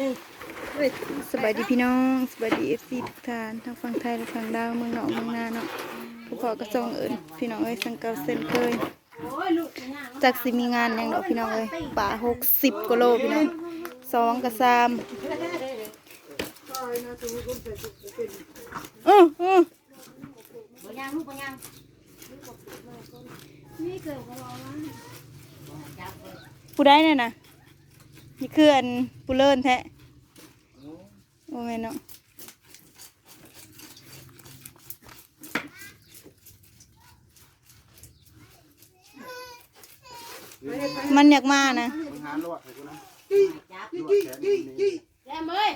นึ่งสบายดีพี่น้องสบายดีเอฟซีทุกท่านทั้งฝั่งไทยและฝั่งดาวเมืองนอกเมืองนาเนาะผู้ขอกระจองเอิญพี่น้องเอ้ยสังเกาเส้นเคยจากสิมีงานยังดอกพี่น้องเอ้ยป่าหกสิบกิโลพี่น้องสองกระซามอืออือบ่ย่างลูกบ่ย่างผู้ได้เนี่ยนะนี่คืออันผู้เลินแท้ โอ้แม่นเนาะมันอยากมานะมึงหาลวดให้กูนะจับลวดแขนนี่นี่แล้เอ้ย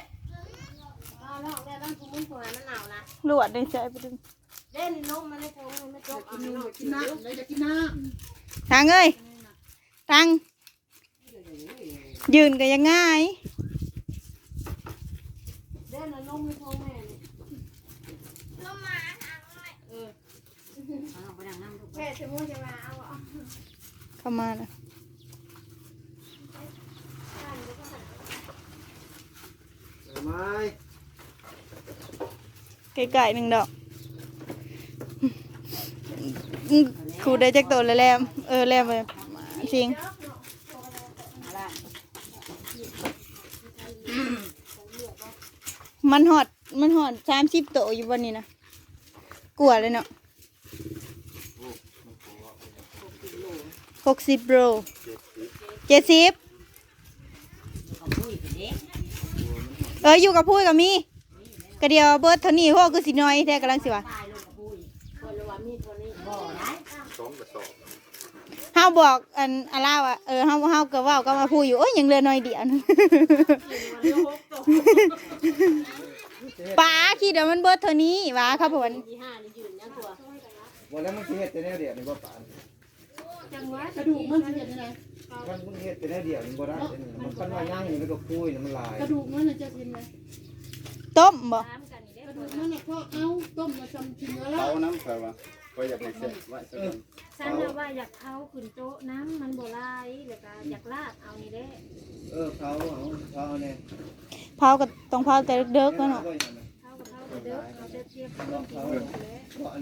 เอาลอกแล้วบ้านกูมึงตัวมันหนาวนะลวดได้ใช้ไปดึงเล่นนมมันในโถมันไม่จบเอานมกินน้ำเลยจะกินน้ทางเอ้ยทางยืนก็ยังง่ายำเล่นนมในโถแม่นี่ลมมาทางน้อยเออเอาไปดั งน้ำลูกแม่จะมุ่งจะมาเอาอะเข้ามาแล้วเอาไม้ไก่ๆหนึ่งดอกอื้อครูได้จักตัวแล้วแลมเออแลมไปจริงมันหอดมันหอดสามสิบโตวอยู่วันนี้นะกลัวเลยเนาะ หกสิบโลเจ็ดสิบเอออยู่กับพูดกับมีกระเดียวเบิร์ดเท่านี้พวกคือสิน้อยแท้กำลังสิวะคนละวันมีตัวนี้บ่ได้สองกระสอบเฮาบอกอันอาล่าว่าเออเฮาเฮาก็เว้าก็มาพูดอยู่โอ้ยยังเหลือน้อยเดียวนะป้าคิดว่ามันเบิดเท่านี้หว้าครับผมที่ห้านี่ยืนยังตัววันแล้วมึงสิเฮ็ดแต่แนวเดียวนี่บ่ปาน จังหวะกระดูกมันจะเป็นยังไงมันมึงเฮ็ดแต่แนวเดียวนี่บ่ได้เด้นี่มันคันว่าย่างนี่มันก็คุยนี่มันหลายกระดูกมันจะเป็นไงต้มบ่กระดูกมันเนี่ยก็เอาต้มมาทำกินแล้วเตาน้ำใส่ว่าก็อยากให้เสร็จไว้ซะก่อนฉันน่ะว่าอยากเขาขึ้นโต๊ะน้ำมันโบราณแล้วก็อยากลาดเอานี่เด้เออเขาเอาเขาเอาแน่เผาก็ต้องเผาแต่เด็กๆแล้วเนาะเขากับเขาเด้อเอาแต่เทียบเรื่องกินเลยเพราะ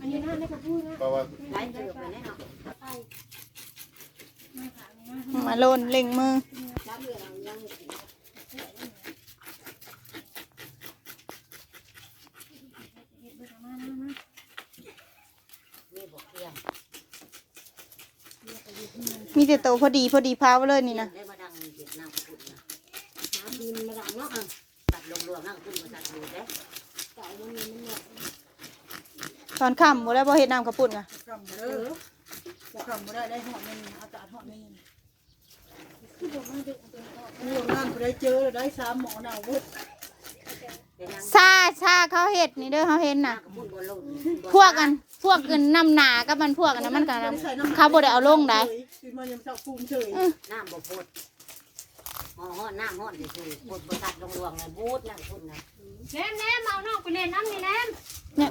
อันนี้อันนี้น่าได้ก็พูดนะเพราะว่าหลายเติบเลยเนี่ยเนาะมาโลนเล็งมือน้ำเลือดเอายังมีบอกเพียงมีแต่โตวพอดีพอดีเผาเลยนี่นะได้มาดังเห็ดน้ำขุ่นนะน้ำดินมาดังเนาะตัดลงรวมน้ำขุ่นมาตัดดูเด้ไก่มันมีมันเนี่ย ตอนค่ำบ่ได้บ่เฮ็ดน้ำข้าวปุ้นอะเออทำไม่ได้ได้หอมมันอากาศหอมมันเรื่องงานไปได้เจอได้สามหมอหนาววุฒเป็นยังซาซาเขาเฮ็ดนี่เด้อเขาเห็นน่ะขุ่นบนลงพวกกันพวกกันน้ำหนากับมันพวกกันนะมันกันเขาบ่ได้เอาลงได้คือมันยังเศร้าภูมิเฉย น้ำบ่พด ห่อห่อน้ำห่อเฉยๆพดบ่ตัดลงรวมเลยบูดน้ำขุ่นนะแนมแนมเอานอกไปเล่นน้ำนี่แนมเนี่ย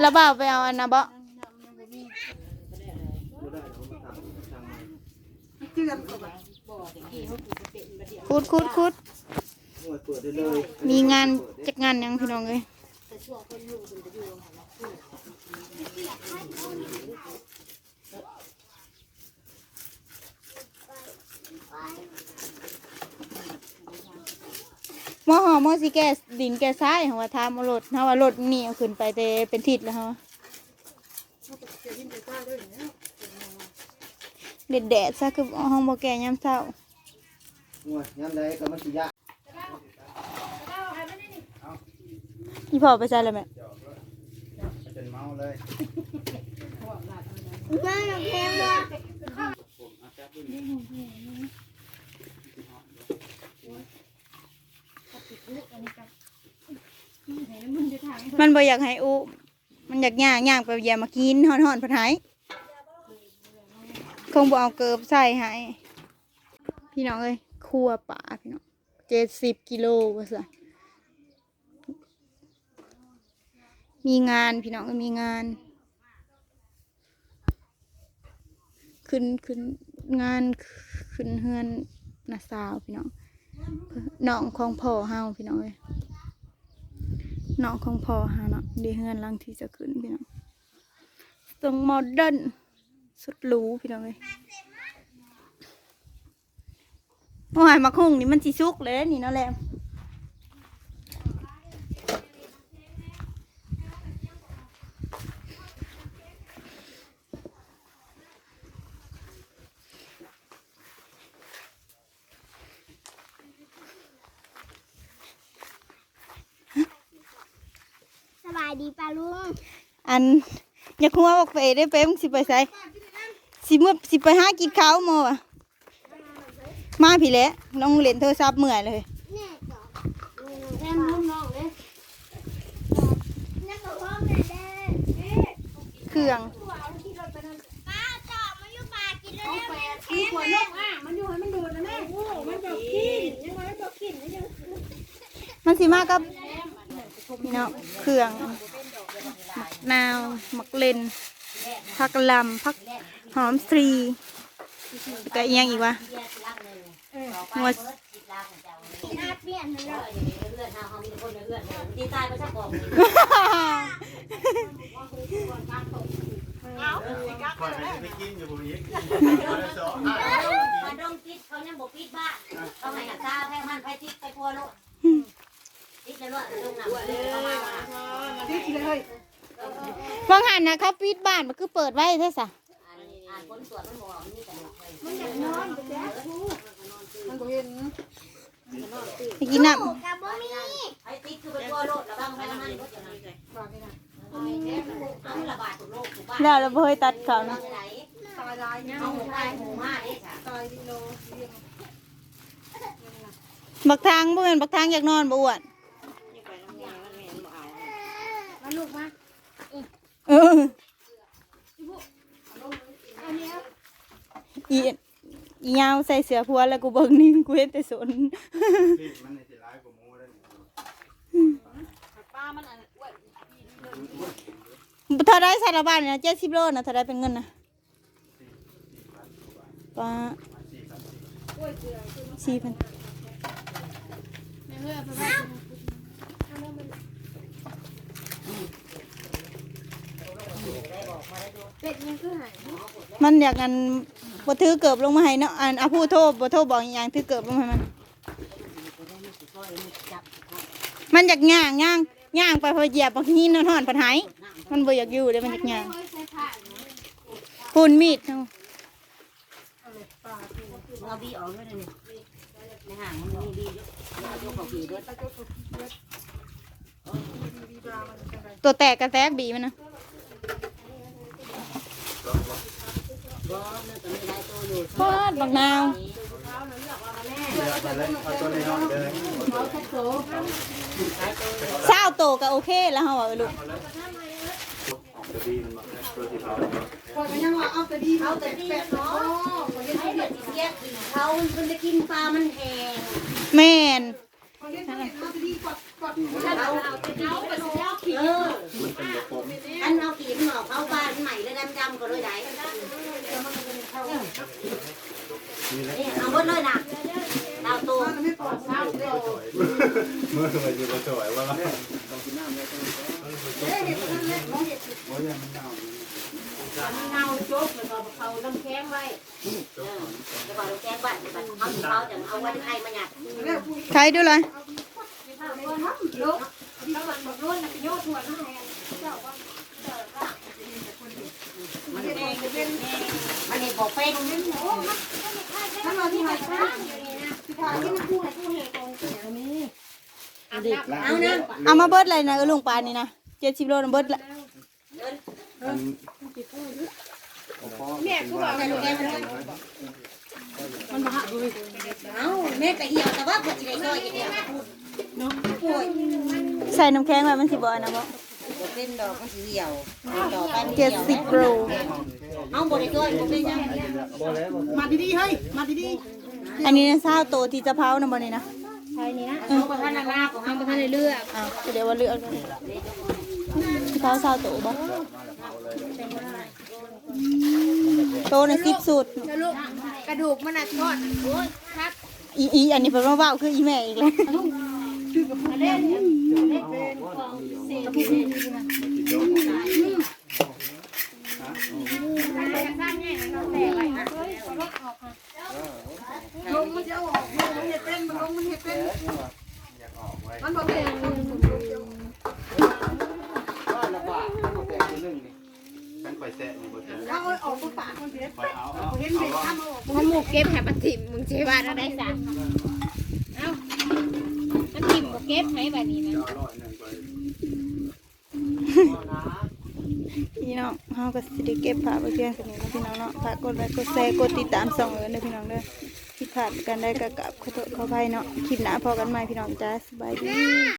แล้วบ่าวไปเอาอันน่ะบ่บ่ได้เอามาทำทางใหม่เจือนก็แบบบ่ตะกี้เขาคือเป็นประเดี๋ยวคุดคุดคุดหน่วยเปิดได้เลยมีงานจักงานหยังพี่น้องเอ้ยแต่ช่วงคนยุ่งคนจะอยู่หันละ ห มอหอมอสิแก้ดินแก้ทรายของว่าทามเอารถเฮาว่ารถนี่เอาขึ้นไปแต่เป็นทิศแล้วเฮาจะยิ้มใจป้าด้วยเนี่ยเด็ดแดดซะคือห้องบ่แก่ยามเช้าหน่วยยามใดก็มันสิยากพี่พ่อไปใส่แล้วแม่จนเมาเลยมัน มันบ่อยากให้อุมันอยากย่างย่างไปอย่ามากินฮ้อนๆพัดหายคงบ่เอาเกิบใส่ให้พี่น้องเอ้ยครัวป่าพี่น้อง70กิโลว่าซั่นมีงานพี่น้องก็มีงาน ขึ้นขึ้นงานขึ้นเฮือนนาสาวพี่น้องน้องของพ่อเฮาพี่น้องเอ้ย น้องของพ่อฮะเนาะเดีเฮือนหลังที่จะขึ้นพี่น้องตรงโมเดิร์นสุดหรูพี่น้องเลยโอ้ยมะคุ้งนี่มันสิสุกเลยนี่เนาะแหละ ดีป่าลุงอันอยากหัวบอกไปได้เป้มงสิไปใส่สิเมื่อสิไปหากินข้าวหมอวะมาพี่แหละน้องเล่นโทรศัพท์เมื่อยเลยแน่ต่อแม่ลุงน้องเลยนั่นก็พ่อแม่เด้อเครื่องป้าจอมาอยู่ป่ากินแล้วแม่มีขวดนกอะมันอยู่ให้มันดูดนะแม่โอ้มันบอกกินยังไงมันบอกกินยังมันสิมากับ พี่น้องเครื่องหมักนาวหมักเลนผักลำผักหอมสตรีแล้วก็อีกอย่างอีกวะหัวน่าเปลี่ยนเลยดีตายไปสักบอกก่อนจะไปกินอยู่บ่อีกสองมาดงปิดเขายังบอกปิดบ้านเขาให้หักตาแพ้มันไปติดไปพัวโลดติดจะรอดลงหนักเลยประ มาณว่าติดเลยบางหันนะเขาปิดบ้านมันคือเปิดไว้ใช่สะอ่านอ่านผลตรวจมันบอกนี่แต่มันก็เห็นไปกินน้ถูกกับบ่มีไอ้ติดคือไปพัวโลดระวังแพ้มันก็จะนั่นเลยเอาระบาดถูกโรคถูกบ้านำแล้วเราเยตัดเขานะไหมบักทางบ่แม่นบักทางอยากนอนบ่อ้วน มา ลูกมาเอออียาวใส่เสื้อผัวแล้วกูเบิ่งนี่กูเห็นแต่สนมันสิร้ายกว่าหมูได้เท่าได้ส่ละบ้านเนี่ยเจ็ดสิบโลนะเท่าได้เป็นเงินนะป้าสี่พัน มันอยากกันบ่ถือเกือบลงมาให้เนาะอันอาผู้โทษบ่โทษบอกอย่างถือเกือบลงมาให้มันมันอยากย่างย่างย่างไปพอเหยียบบางทีนอนหอนปัญหายมันบ่อยากอยู่เด้มันอยากย่างพูนมีดเนาะเราบีออกด้วยนี่ในห่างมันมีบีด้วยเรายกของบีด้วย ตัวแตกกระแตกบีมันนะบ่เนื้อตัวนี้ได้ตัวอยู่พอดบักนาวเดี๋ยวไปเลยเอาอยเด้อเศร้าโตก็โอเคแล้วเฮาว่าเอลูกตัวดีมันมาวที่เนยังว่าเอาแต่ดีเขาแต่ดีเนาะให้เด็กเสียกินเขามันจะกินปลามันแห้งแม่น อเล่นเอาแต่ดีกดกดเอาเอาไปดูเออมันเป็นระบบอันเอาขีดหนอกเข้าบ้านใหม่แล้วดำๆก็เลยได้นี่เอาหมดเลยนะดาวตัวไม่อดเร้าเลยเมื่อไหร่จะสวยว่าต้องกินน้ำแล้วต้องโอ้ยมัน เน่าจ๊กแล้วก็เขาน้ำแข็งไว้เออแล้วก็น้ำแข็งไว้เอาเขาจะเอาไว้ให้มันหยัดแล้วพูดใครดูเลยมันเองมันเองบอกเป็นถ้าเราที่ไหนบ้างเอานะเอามาเบิดเลยนะเออลุงปานนี่นะเจ็ดสิบโลนะเบิดละ แม่กูบอกแต่ลูกแกมันเอาแม่กะเหี่ยวแต่ว่าเพื่อจะได้ย่อยอย่างเดียวใส่น้ำแข็งไว้มันสิบ่อันนะบ่เป็นดอกมันเหี่ยวดอกเจ็ดสิบโลเอาบริย่อยผมเป็นยังบ่แล้วบ่มาดีๆเฮ้ยมาดีอันนี้นะเศร้าโตที่จะเผานะบ่นี่นะเอาประทานนาของเอาประทานในเลือกอ้าวเดี๋ยวว่าเลือกเลยที่เผาเศร้าโตบ่ โตในสิบสุดกระลูกกระดูกมันน่ะทอดโอ้ยครับอีอีอันนี้เพิ่นว่าเว้าคืออีแม่อีกแล้ว เล่น ลงมันจะเอาออกลงมันเห็ดเป็นมันลงมันเห็ดเป็น อยากออกไว้ มันบอกเป็น บ้านละบาทมันบ่แตกตัวหนึงนี่ ฉันไปแซะนี่บ่เจอ เอาออกตัวปากมันเห็ด ไปเอาเอา เห็นเห็ดทำเอาออก มันหมูเก็บแหมันถิ่มมึงเชว่าอะไรซะเอ้ามันถิ่มบ่เก็บให้แบบนี้นะเอาร้อยหนึงไปพี่น้องเฮาก็สิได้เก็บภาพไว้เพียงเท่านี้นะพี่น้องเนาะฝากกดไลค์กดแชร์กดติดตามส่องเอิ้นเด้อพี่น้องเด้อผิดพลาดกันได้ก็กราบขอโทษขออภัยเนาะคลิปหน้าพอกันใหม่พี่น้องจ้าสบายดี